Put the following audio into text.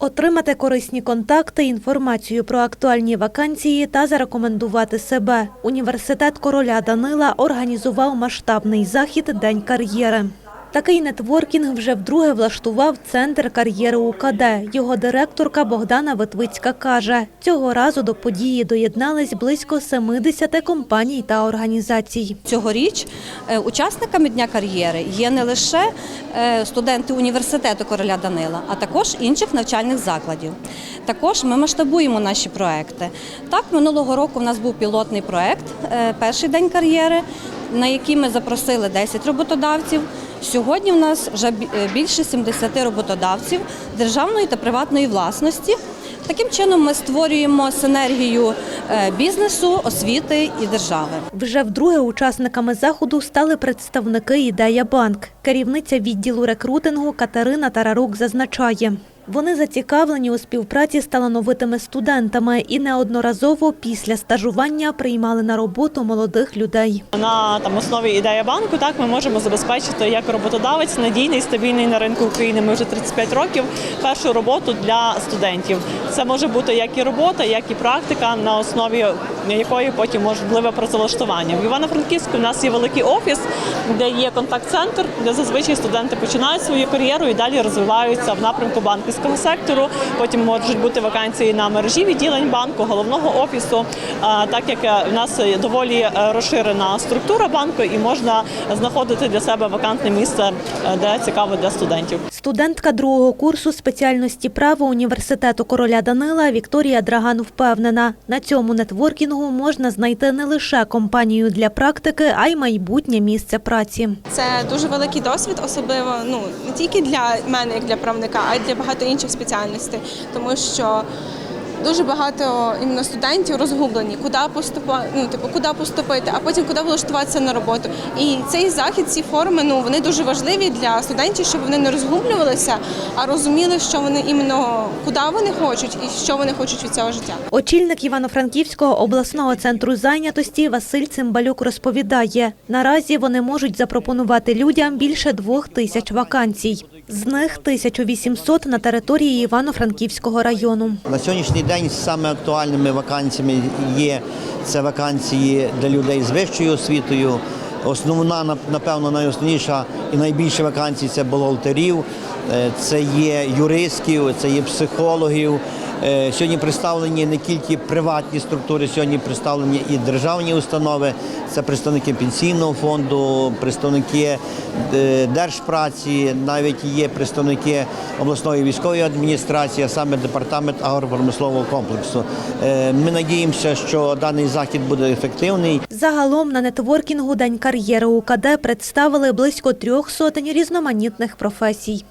Отримати корисні контакти, інформацію про актуальні вакансії та зарекомендувати себе. Університет короля Данила організував масштабний захід День кар'єри. Такий нетворкінг вже вдруге влаштував центр кар'єри УКД. Його директорка Богдана Витвицька каже, цього разу до події доєднались близько 70 компаній та організацій. Цьогоріч е, учасниками дня кар'єри є не лише е, студенти університету короля Данила, а також інших навчальних закладів. Також ми масштабуємо наші проекти. Так, минулого року в нас був пілотний проект е, Перший день кар'єри, на який ми запросили 10 роботодавців. Сьогодні в нас вже е, більше 70 роботодавців державної та приватної власності. Таким чином ми створюємо синергію е, бізнесу, освіти і держави. Вже вдруге учасниками заходу стали представники «Ідея Банк». Керівниця відділу рекрутингу Катерина Тарарук зазначає, вони зацікавлені у співпраці з талановитими студентами і неодноразово після стажування приймали на роботу молодих людей. На там основі ідея банку так ми можемо забезпечити як роботодавець надійний, стабільний на ринку України. Ми вже 35 років першу роботу для студентів. Це може бути як і робота, як і практика, на основі якої потім можливе працевлаштування. В Івано-Франківську у нас є великий офіс, де є контакт-центр, де зазвичай студенти починають свою кар'єру і далі розвиваються в напрямку банківського сектору. Потім можуть бути вакансії на мережі відділень банку, головного офісу. Так як е, в нас доволі е, розширена структура банку, і можна знаходити для себе вакантне місце, е, де цікаво для студентів. Студентка другого курсу спеціальності право університету короля Данила Вікторія Драган впевнена, на цьому нетворкінгу можна знайти не лише компанію для практики, а й майбутнє місце праці. Це дуже великий досвід, особливо ну не тільки для мене, як для правника, а й для багато інших спеціальностей, тому що. Дуже багато іменно студентів розгублені, куди поступати, ну типу, куди поступити, а потім куди влаштуватися на роботу. І цей захід, ці форми, ну вони дуже важливі для студентів, щоб вони не розгублювалися, а розуміли, що вони іменно куди вони хочуть і що вони хочуть від цього життя. Очільник Івано-Франківського обласного центру зайнятості Василь Цимбалюк розповідає, наразі вони можуть запропонувати людям більше двох тисяч вакансій. З них 1800 на території Івано-Франківського району. На сьогоднішній день саме актуальними вакансіями є це вакансії для людей з вищою освітою. Основна, нап- напевно, найосновніша і найбільше вакансій це бухгалтерів, е, це є юристів, це є психологів. Е, Сьогодні представлені не тільки приватні структури, сьогодні представлені і державні установи. Це представники пенсійного фонду, представники е, держпраці, навіть є представники обласної військової адміністрації, а саме департамент агропромислового комплексу. Е, Ми надіємося, що даний захід буде ефективний. Загалом на нетворкінгу День кар'єри УКД представили близько трьох сотень різноманітних професій.